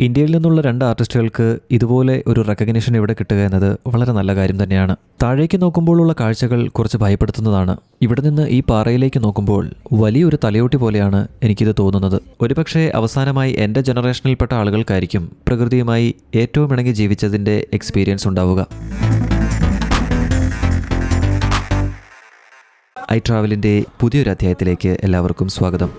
ഇന്ത്യയിൽ നിന്നുള്ള രണ്ട് ആർട്ടിസ്റ്റുകൾക്ക് ഇതുപോലെ ഒരു റെക്കഗ്നിഷൻ ഇവിടെ കിട്ടുക എന്നത് വളരെ നല്ല കാര്യം തന്നെയാണ്. താഴേക്ക് നോക്കുമ്പോഴുള്ള കാഴ്ചകൾ കുറച്ച് ഭയപ്പെടുത്തുന്നതാണ്. ഇവിടെ നിന്ന് ഈ പാറയിലേക്ക് നോക്കുമ്പോൾ വലിയൊരു തലയോട്ടി പോലെയാണ് എനിക്കിത് തോന്നുന്നത്. ഒരുപക്ഷെ അവസാനമായി എന്റെ ജനറേഷനിൽപ്പെട്ട ആളുകൾക്കായിരിക്കും പ്രകൃതിയുമായി ഏറ്റവും ഇണങ്ങി ജീവിച്ചതിന്റെ എക്സ്പീരിയൻസ് ഉണ്ടാവുക. ഐ ട്രാവലിന്റെ പുതിയൊരു അധ്യായത്തിലേക്ക് എല്ലാവർക്കും സ്വാഗതം.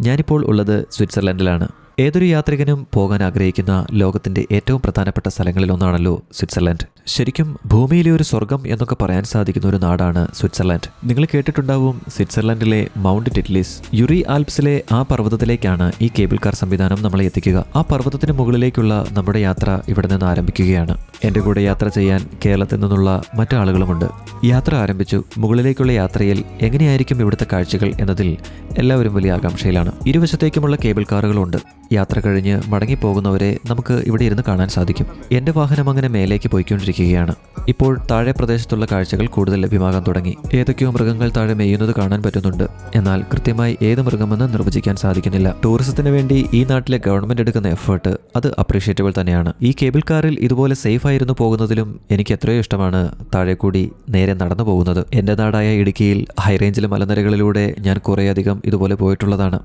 ഞാനിപ്പോൾ ഉള്ളത് സ്വിറ്റ്സർലൻഡിലാണ്. ഏതൊരു യാത്രികനും പോകാൻ ആഗ്രഹിക്കുന്ന ലോകത്തിന്റെ ഏറ്റവും പ്രധാനപ്പെട്ട സ്ഥലങ്ങളിലൊന്നാണല്ലോ സ്വിറ്റ്സർലൻഡ്. ശരിക്കും ഭൂമിയിലെ ഒരു സ്വർഗം എന്നൊക്കെ പറയാൻ സാധിക്കുന്ന ഒരു നാടാണ് സ്വിറ്റ്സർലൻഡ്. നിങ്ങൾ കേട്ടിട്ടുണ്ടാവും സ്വിറ്റ്സർലൻഡിലെ മൗണ്ട് ടിറ്റ്ലിസ്. യുറി ആൽപ്സിലെ ആ പർവതത്തിലേക്കാണ് ഈ കേബിൾ കാർ സംവിധാനം നമ്മളെ എത്തിക്കുക. ആ പർവതത്തിന് മുകളിലേക്കുള്ള നമ്മുടെ യാത്ര ഇവിടെ നിന്ന് ആരംഭിക്കുകയാണ്. എന്റെ കൂടെ യാത്ര ചെയ്യാൻ കേരളത്തിൽ നിന്നുള്ള മറ്റാളുകളുമുണ്ട് യാത്ര ആരംഭിച്ചു. മുകളിലേക്കുള്ള യാത്രയിൽ എങ്ങനെയായിരിക്കും ഇവിടുത്തെ കാഴ്ചകൾ എന്നതിൽ എല്ലാവരും വലിയ ആകാംക്ഷയിലാണ്. ഇരുവശത്തേക്കുമുള്ള കേബിൾ കാറുകളുണ്ട്. യാത്ര കഴിഞ്ഞ് മടങ്ങിപ്പോകുന്നവരെ നമുക്ക് ഇവിടെ ഇരുന്ന് കാണാൻ സാധിക്കും. എന്റെ വാഹനം അങ്ങനെ മേലേക്ക് പോയിക്കൊണ്ടിരിക്കുകയാണ്. ഇപ്പോൾ താഴെ പ്രദേശത്തുള്ള കാഴ്ചകൾ കൂടുതൽ ലഭ്യമാകാൻ തുടങ്ങി. ഏതൊക്കെയോ മൃഗങ്ങൾ താഴെ മേയുന്നത് കാണാൻ പറ്റുന്നുണ്ട്. എന്നാൽ കൃത്യമായി ഏത് മൃഗമെന്ന് നിർവചിക്കാൻ സാധിക്കുന്നില്ല. ടൂറിസത്തിന് വേണ്ടി ഈ നാട്ടിലെ ഗവൺമെന്റ് എടുക്കുന്ന എഫേർട്ട് അത് അപ്രീഷിയേറ്റബിൾ തന്നെയാണ്. ഈ കേബിൾ കാറിൽ ഇതുപോലെ സേഫ് ആയിരുന്നു പോകുന്നതിലും എനിക്ക് എത്രയോ ഇഷ്ടമാണ് താഴെ കൂടി നേരെ നടന്നു പോകുന്നത്. എന്റെ നാടായ ഇടുക്കിയിൽ ഹൈറേഞ്ചിലെ മലനിരകളിലൂടെ ഞാൻ കുറേയധികം ഇതുപോലെ പോയിട്ടുള്ളതാണ്.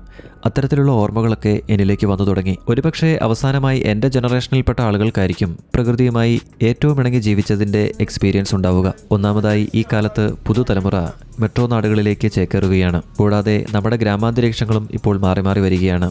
അത്തരത്തിലുള്ള ഓർമ്മകളൊക്കെ എന്നിലേക്ക് വന്നു തുടങ്ങി. ഒരുപക്ഷെ അവസാനമായി എന്റെ ജനറേഷനിൽപ്പെട്ട ആളുകൾക്കായിരിക്കും പ്രകൃതിയുമായി ഏറ്റവും ഇണങ്ങി ജീവിച്ചതിന്റെ എക്സ്പീരിയൻസ് ഉണ്ടാവുക. ഒന്നാമതായി ഈ കാലത്ത് പുതുതലമുറ മെട്രോ നാടുകളിലേക്ക് ചേക്കേറുകയാണ്. കൂടാതെ നമ്മുടെ ഗ്രാമാന്തരീക്ഷങ്ങളും ഇപ്പോൾ മാറി മാറി വരികയാണ്.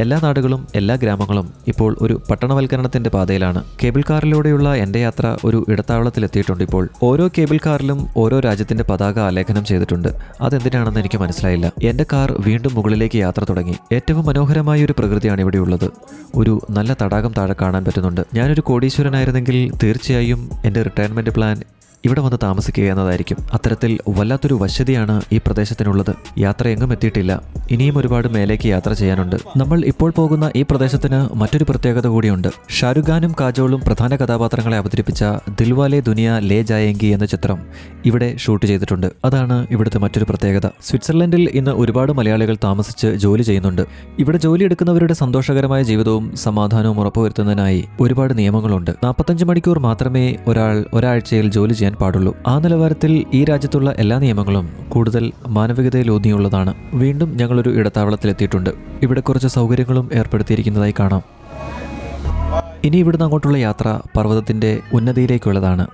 എല്ലാ നാടുകളും എല്ലാ ഗ്രാമങ്ങളും ഇപ്പോൾ ഒരു പട്ടണവൽക്കരണത്തിന്റെ പാതയിലാണ്. കേബിൾ കാറിലൂടെയുള്ള എന്റെ യാത്ര ഒരു ഇടത്താവളത്തിലെത്തിയിട്ടുണ്ട് ഇപ്പോൾ. ഓരോ കേബിൾ കാറിലും ഓരോ രാജ്യത്തിന്റെ പതാക ആലേഖനം ചെയ്തിട്ടുണ്ട്. അതെന്തിനാണെന്ന് എനിക്ക് മനസ്സിലായില്ല. എന്റെ കാർ വീണ്ടും മുകളിലേക്ക് യാത്ര തുടങ്ങി. ഏറ്റവും മനോഹരമായ ഒരു പ്രകൃതിയാണ് ഇവിടെയുള്ളത് ഒരു നല്ല തടാകം താഴെ കാണാൻ പറ്റുന്നുണ്ട്. ഞാനൊരു കോടീശ്വരനായിരുന്നെങ്കിൽ തീർച്ചയായും എന്റെ റിട്ടയർമെന്റ് പ്ലാൻ ഇവിടെ വന്ന് താമസിക്കുക എന്നതായിരിക്കും അത്തരത്തിൽ വല്ലാത്തൊരു വശ്യതയാണ് ഈ പ്രദേശത്തിനുള്ളത്. യാത്ര എങ്ങും എത്തിയിട്ടില്ല. ഇനിയും ഒരുപാട് മേലേക്ക് യാത്ര ചെയ്യാനുണ്ട്. നമ്മൾ ഇപ്പോൾ പോകുന്ന ഈ പ്രദേശത്തിന് മറ്റൊരു പ്രത്യേകത കൂടിയുണ്ട്. ഷാരുഖ് ഖാനും കാജോളും പ്രധാന കഥാപാത്രങ്ങളെ അവതരിപ്പിച്ച ദിൽവാലെ ദുനിയ ലേ ജായങ്കി എന്ന ചിത്രം ഇവിടെ ഷൂട്ട് ചെയ്തിട്ടുണ്ട്. അതാണ് ഇവിടുത്തെ മറ്റൊരു പ്രത്യേകത. സ്വിറ്റ്സർലൻഡിൽ ഇന്ന് ഒരുപാട് മലയാളികൾ താമസിച്ച് ജോലി ചെയ്യുന്നുണ്ട്. ഇവിടെ ജോലി എടുക്കുന്നവരുടെ സന്തോഷകരമായ ജീവിതവും സമാധാനവും ഉറപ്പുവരുത്തുന്നതിനായി ഒരുപാട് നിയമങ്ങളുണ്ട്. നാൽപ്പത്തഞ്ച് മണിക്കൂർ മാത്രമേ ഒരാൾ ഒരാഴ്ചയിൽ ജോലി ചെയ്യാൻ പാടുള്ളൂ. ആ നിലവാരത്തിൽ ഈ രാജ്യത്തുള്ള എല്ലാ നിയമങ്ങളും കൂടുതൽ മാനവികതയിലൂന്നിയുള്ളതാണ്. വീണ്ടും ഞങ്ങളൊരു ഇടത്താവളത്തിലെത്തിയിട്ടുണ്ട്. ഇവിടെ കുറച്ച് സൗകര്യങ്ങളും ഏർപ്പെടുത്തിയിരിക്കുന്നതായി കാണാം. ഇനി ഇവിടുന്ന് അങ്ങോട്ടുള്ള യാത്ര പർവതത്തിന്റെ ഉന്നതിയിലേക്കുള്ളതാണ്.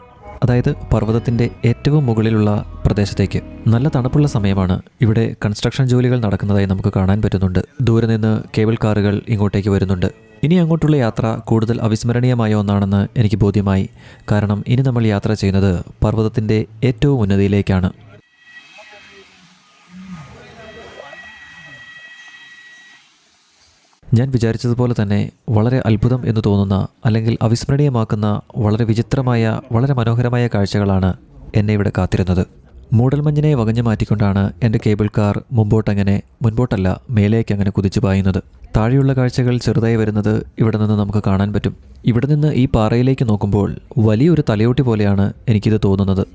അതായത് പർവതത്തിന്റെ ഏറ്റവും മുകളിലുള്ള പ്രദേശത്തേക്ക്. നല്ല തണുപ്പുള്ള സമയമാണ്. ഇവിടെ കൺസ്ട്രക്ഷൻ ജോലികൾ നടക്കുന്നതായി നമുക്ക് കാണാൻ പറ്റുന്നുണ്ട്. ദൂരെ നിന്ന് കേബിൾ കാറുകൾ ഇങ്ങോട്ടേക്ക് വരുന്നുണ്ട്. ഇനി അങ്ങോട്ടുള്ള യാത്ര കൂടുതൽ അവിസ്മരണീയമായ ഒന്നാണെന്ന് എനിക്ക് ബോധ്യമായി. കാരണം ഇനി നമ്മൾ യാത്ര ചെയ്യുന്നത് പർവതത്തിന്റെ ഏറ്റവും ഉന്നതിയിലേക്കാണ്. ഞാൻ വിചാരിച്ചതുപോലെ തന്നെ വളരെ അത്ഭുതം എന്ന് തോന്നുന്ന അല്ലെങ്കിൽ അവിസ്മരണീയമാക്കുന്ന വളരെ വിചിത്രമായ വളരെ മനോഹരമായ കാഴ്ചകളാണ് എന്നെ ഇവിടെ കാത്തിരുന്നത്. മൂടൽമഞ്ഞിനെ വകഞ്ഞു മാറ്റിക്കൊണ്ടാണ് എന്റെ കേബിൾ കാർ മുമ്പോട്ടങ്ങനെ മുൻപോട്ടല്ല മേലേക്ക് അങ്ങനെ കുതിച്ചു പായുന്നത്. താഴെയുള്ള കാഴ്ചകൾ ചെറുതായി വരുന്നത് ഇവിടെ നിന്ന് നമുക്ക് കാണാൻ പറ്റും. ഇവിടെ നിന്ന് ഈ പാറയിലേക്ക് നോക്കുമ്പോൾ വലിയൊരു തലയോട്ടി പോലെയാണ് എനിക്കിത് തോന്നുന്നത്.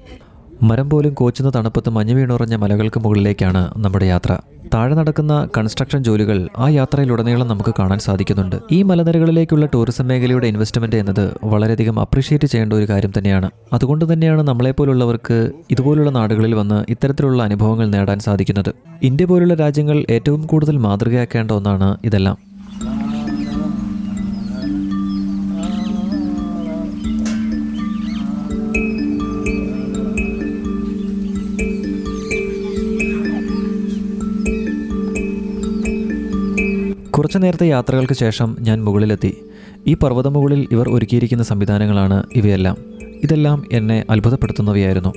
മരം പോലും കോച്ചുന്ന തണുപ്പത്ത് മഞ്ഞ് വീണുറഞ്ഞ മലകൾക്ക് മുകളിലേക്കാണ് നമ്മുടെ യാത്ര. താഴെ നടക്കുന്ന കൺസ്ട്രക്ഷൻ ജോലികൾ ആ യാത്രയിലുടനീളം നമുക്ക് കാണാൻ സാധിക്കുന്നുണ്ട്. ഈ മലനിരകളിലേക്കുള്ള ടൂറിസം മേഖലയുടെ ഇൻവെസ്റ്റ്മെന്റ് എന്നത് വളരെയധികം അപ്രീഷിയേറ്റ് ചെയ്യേണ്ട ഒരു കാര്യം തന്നെയാണ്. അതുകൊണ്ട് തന്നെയാണ് നമ്മളെപ്പോലുള്ളവർക്ക് ഇതുപോലുള്ള നാടുകളിൽ വന്ന് ഇത്തരത്തിലുള്ള അനുഭവങ്ങൾ നേടാൻ സാധിക്കുന്നത്. ഇന്ത്യ പോലുള്ള രാജ്യങ്ങൾ ഏറ്റവും കൂടുതൽ മാതൃകയാക്കേണ്ട ഒന്നാണ് ഇതെല്ലാം. കുറച്ചു നേരത്തെ യാത്രകൾക്ക് ശേഷം ഞാൻ മുകളിലെത്തി. ഈ പർവതമുകളിൽ ഇവർ ഒരുക്കിയിരിക്കുന്ന സംവിധാനങ്ങളാണ് ഇവയെല്ലാം. ഇതെല്ലാം എന്നെ അത്ഭുതപ്പെടുത്തുന്നവയായിരുന്നു.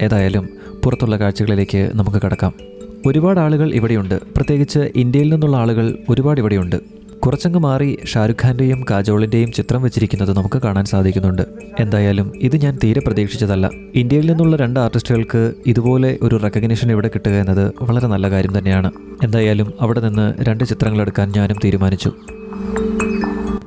ഏതായാലും പുറത്തുള്ള കാഴ്ചകളിലേക്ക് നമുക്ക് കടക്കാം. ഒരുപാട് ആളുകൾ ഇവിടെയുണ്ട്. പ്രത്യേകിച്ച് ഇന്ത്യയിൽ നിന്നുള്ള ആളുകൾ ഒരുപാട് ഇവിടെയുണ്ട്. കുറച്ചങ്ങ് മാറി ഷാരുഖ് ഖാന്റെയും കാജോളിന്റെയും ചിത്രം വെച്ചിരിക്കുന്നത് നമുക്ക് കാണാൻ സാധിക്കുന്നുണ്ട്. എന്തായാലും ഇത് ഞാൻ തീരെ പ്രതീക്ഷിച്ചതല്ല. ഇന്ത്യയിൽ നിന്നുള്ള രണ്ട് ആർട്ടിസ്റ്റുകൾക്ക് ഇതുപോലെ ഒരു റെക്കഗ്നിഷൻ ഇവിടെ കിട്ടുക എന്നത് വളരെ നല്ല കാര്യം തന്നെയാണ്. എന്തായാലും അവിടെ നിന്ന് രണ്ട് ചിത്രങ്ങൾ എടുക്കാൻ ഞാനും തീരുമാനിച്ചു.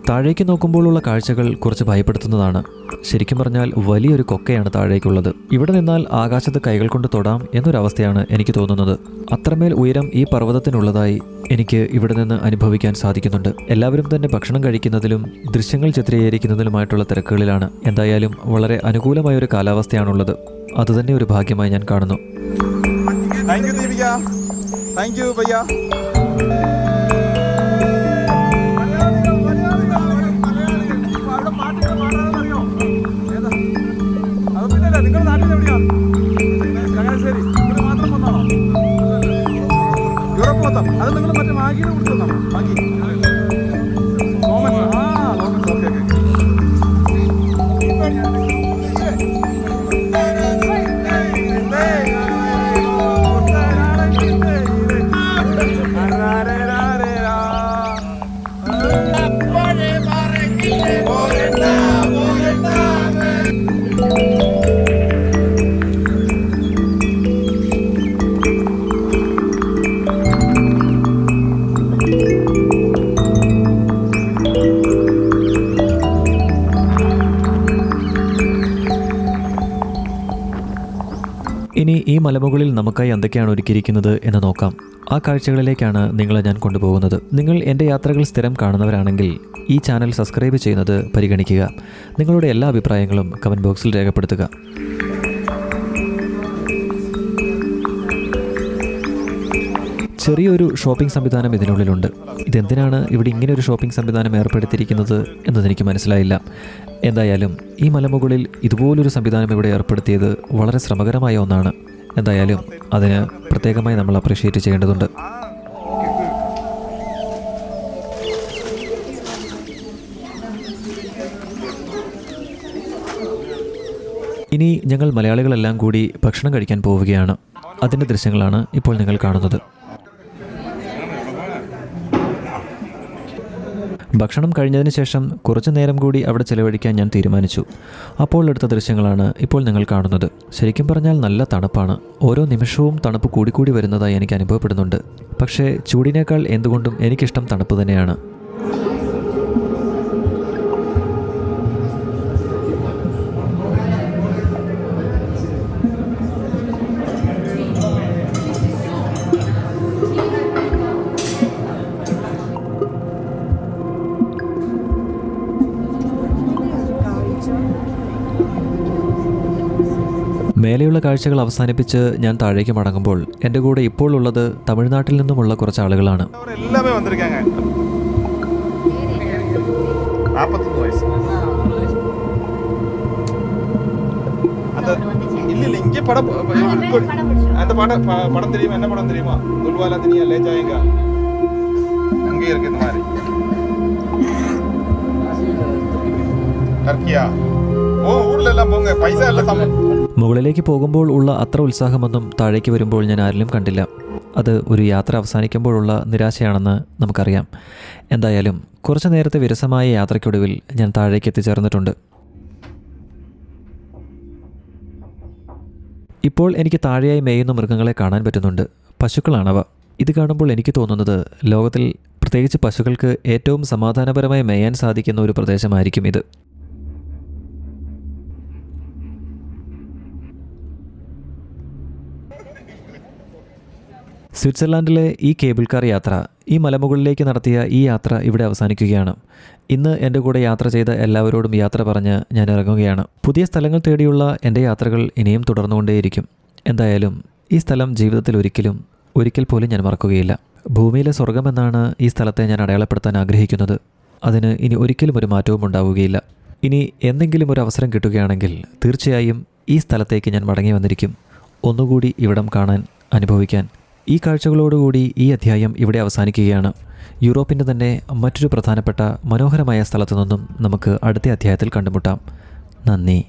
താഴേക്ക് നോക്കുമ്പോഴുള്ള കാഴ്ചകൾ കുറച്ച് ഭയപ്പെടുത്തുന്നതാണ്. ശരിക്കും പറഞ്ഞാൽ വലിയൊരു കൊക്കയാണ് താഴേക്കുള്ളത്. ഇവിടെ നിന്നാൽ ആകാശത്ത് കൈകൾ കൊണ്ട് തൊടാം എന്നൊരവസ്ഥയാണ് എനിക്ക് തോന്നുന്നത്. അത്രമേൽ ഉയരം ഈ പർവതത്തിനുള്ളതായി എനിക്ക് ഇവിടെ നിന്ന് അനുഭവിക്കാൻ സാധിക്കുന്നുണ്ട്. എല്ലാവരും തന്നെ ഭക്ഷണം കഴിക്കുന്നതിലും ദൃശ്യങ്ങൾ ചിത്രീകരിക്കുന്നതിലുമായിട്ടുള്ള തിരക്കുകളിലാണ്. എന്തായാലും വളരെ അനുകൂലമായ ഒരു കാലാവസ്ഥയാണുള്ളത്. അതുതന്നെ ഒരു ഭാഗ്യമായി ഞാൻ കാണുന്നു. താങ്ക് യു ദീപിക താങ്ക് അത് നിങ്ങൾ മറ്റേ മാഗിയിൽ കുടിച്ചു മലമുകളിൽ നമുക്കായി എന്തൊക്കെയാണ് ഒരുക്കിയിരിക്കുന്നത് എന്ന് നോക്കാം. ആ കാഴ്ചകളിലേക്കാണ് നിങ്ങളെ ഞാൻ കൊണ്ടുപോകുന്നത്. നിങ്ങൾ എന്റെ യാത്രകൾ സ്ഥിരം കാണുന്നവരാണെങ്കിൽ ഈ ചാനൽ സബ്സ്ക്രൈബ് ചെയ്യുന്നത് പരിഗണിക്കുക. നിങ്ങളുടെ എല്ലാ അഭിപ്രായങ്ങളും കമന്റ് ബോക്സിൽ രേഖപ്പെടുത്തുക. ചെറിയൊരു ഷോപ്പിംഗ് സംവിധാനം ഇതിനുള്ളിലുണ്ട്. ഇതെന്തിനാണ് ഇവിടെ ഇങ്ങനെ ഒരു ഷോപ്പിംഗ് സംവിധാനം ഏർപ്പെടുത്തിയിരിക്കുന്നത് എന്നതെനിക്ക് മനസ്സിലായില്ല. എന്തായാലും ഈ മലമുകളിൽ ഇതുപോലൊരു സംവിധാനം ഇവിടെ ഏർപ്പെടുത്തിയത് വളരെ ശ്രമകരമായ ഒന്നാണ്. എന്തായാലും അതിന് പ്രത്യേകമായി നമ്മൾ അപ്രീഷിയേറ്റ് ചെയ്യേണ്ടതുണ്ട്. ഇനി ഞങ്ങൾ മലയാളികളെല്ലാം കൂടി ഭക്ഷണം കഴിക്കാൻ പോവുകയാണ്. അതിന്റെ ദൃശ്യങ്ങളാണ് ഇപ്പോൾ നിങ്ങൾ കാണുന്നത്. ഭക്ഷണം കഴിഞ്ഞതിന് ശേഷം കുറച്ചു നേരം കൂടി അവിടെ ചെലവഴിക്കാൻ ഞാൻ തീരുമാനിച്ചു. അപ്പോൾ എടുത്ത ദൃശ്യങ്ങളാണ് ഇപ്പോൾ നിങ്ങൾ കാണുന്നത്. ശരിക്കും പറഞ്ഞാൽ നല്ല തണുപ്പാണ്. ഓരോ നിമിഷവും തണുപ്പ് കൂടിക്കൂടി വരുന്നതായി എനിക്ക് അനുഭവപ്പെടുന്നുണ്ട്. പക്ഷേ ചൂടിനേക്കാൾ എന്തുകൊണ്ടും എനിക്കിഷ്ടം തണുപ്പ് തന്നെയാണ്. മേലെയുള്ള കാഴ്ചകൾ അവസാനിപ്പിച്ച് ഞാൻ താഴേക്ക് മടങ്ങുമ്പോൾ എൻ്റെ കൂടെ ഇപ്പോൾ ഉള്ളത് തമിഴ്നാട്ടിൽ നിന്നുമുള്ള കുറച്ച് ആളുകളാണ് அவர் எல்லாமே வந்திருக்காங்க நாற்பத்தொன்று வயசு அந்த இல்ல இல்ல இங்கே படம் அந்த படம் ப- படம் தெரியுமா என்ன படம் தெரியுமா துல்வாலா தெரியா லேஜாயங்க அங்கே இருக்கு இந்த மாதிரி டர்க்கியா ஓ ஊர்ல எல்லாம் போங்க பைசா எல்லாம் சம മുകളിലേക്ക് പോകുമ്പോൾ ഉള്ള അത്ര ഉത്സാഹമൊന്നും താഴേക്ക് വരുമ്പോൾ ഞാൻ ആരിലും കണ്ടില്ല. അത് ഒരു യാത്ര അവസാനിക്കുമ്പോഴുള്ള നിരാശയാണെന്ന് നമുക്കറിയാം. എന്തായാലും കുറച്ച് നേരത്തെ വിരസമായ യാത്രയ്ക്കൊടുവിൽ ഞാൻ താഴേക്ക് എത്തിച്ചേർന്നിട്ടുണ്ട്. ഇപ്പോൾ എനിക്ക് താഴെയായി മേയുന്ന മൃഗങ്ങളെ കാണാൻ പറ്റുന്നുണ്ട്. പശുക്കളാണവ. ഇത് കാണുമ്പോൾ എനിക്ക് തോന്നുന്നത് ലോകത്തിൽ പ്രത്യേകിച്ച് പശുക്കൾക്ക് ഏറ്റവും സമാധാനപരമായി മേയാൻ സാധിക്കുന്ന ഒരു പ്രദേശമായിരിക്കും ഇത്. സ്വിറ്റ്സർലാൻഡിലെ ഈ കേബിൾ കാർ യാത്ര ഈ മലമുകളിലേക്ക് നടത്തിയ ഈ യാത്ര ഇവിടെ അവസാനിക്കുകയാണ്. ഇന്ന് എന്റെ കൂടെ യാത്ര ചെയ്ത എല്ലാവരോടും യാത്ര പറഞ്ഞ് ഞാൻ ഇറങ്ങുകയാണ്. പുതിയ സ്ഥലങ്ങൾ തേടിയുള്ള എന്റെ യാത്രകൾ ഇനിയും തുടർന്നുകൊണ്ടേയിരിക്കും. എന്തായാലും ഈ സ്ഥലം ജീവിതത്തിൽ ഒരിക്കലും ഒരിക്കൽ പോലും ഞാൻ മറക്കുകയില്ല. ഭൂമിയിലെ സ്വർഗമെന്നാണ് ഈ സ്ഥലത്തെ ഞാൻ അടയാളപ്പെടുത്താൻ ആഗ്രഹിക്കുന്നത്. അതിന് ഇനി ഒരിക്കലും ഒരു മാറ്റവും ഉണ്ടാവുകയില്ല. ഇനി എന്തെങ്കിലും ഒരു അവസരം കിട്ടുകയാണെങ്കിൽ തീർച്ചയായും ഈ സ്ഥലത്തേക്ക് ഞാൻ മടങ്ങി വന്നിരിക്കും. ഒന്നുകൂടി ഇവിടം കാണാൻ അനുഭവിക്കാൻ. ഈ കാഴ്ചകളോടുകൂടി ഈ അധ്യായം ഇവിടെ അവസാനിക്കുകയാണ്. യൂറോപ്പിന്റെ തന്നെ മറ്റൊരു പ്രധാനപ്പെട്ട മനോഹരമായ സ്ഥലത്തു നിന്നും നമുക്ക് അടുത്ത അധ്യായത്തിൽ കണ്ടുമുട്ടാം. നന്ദി.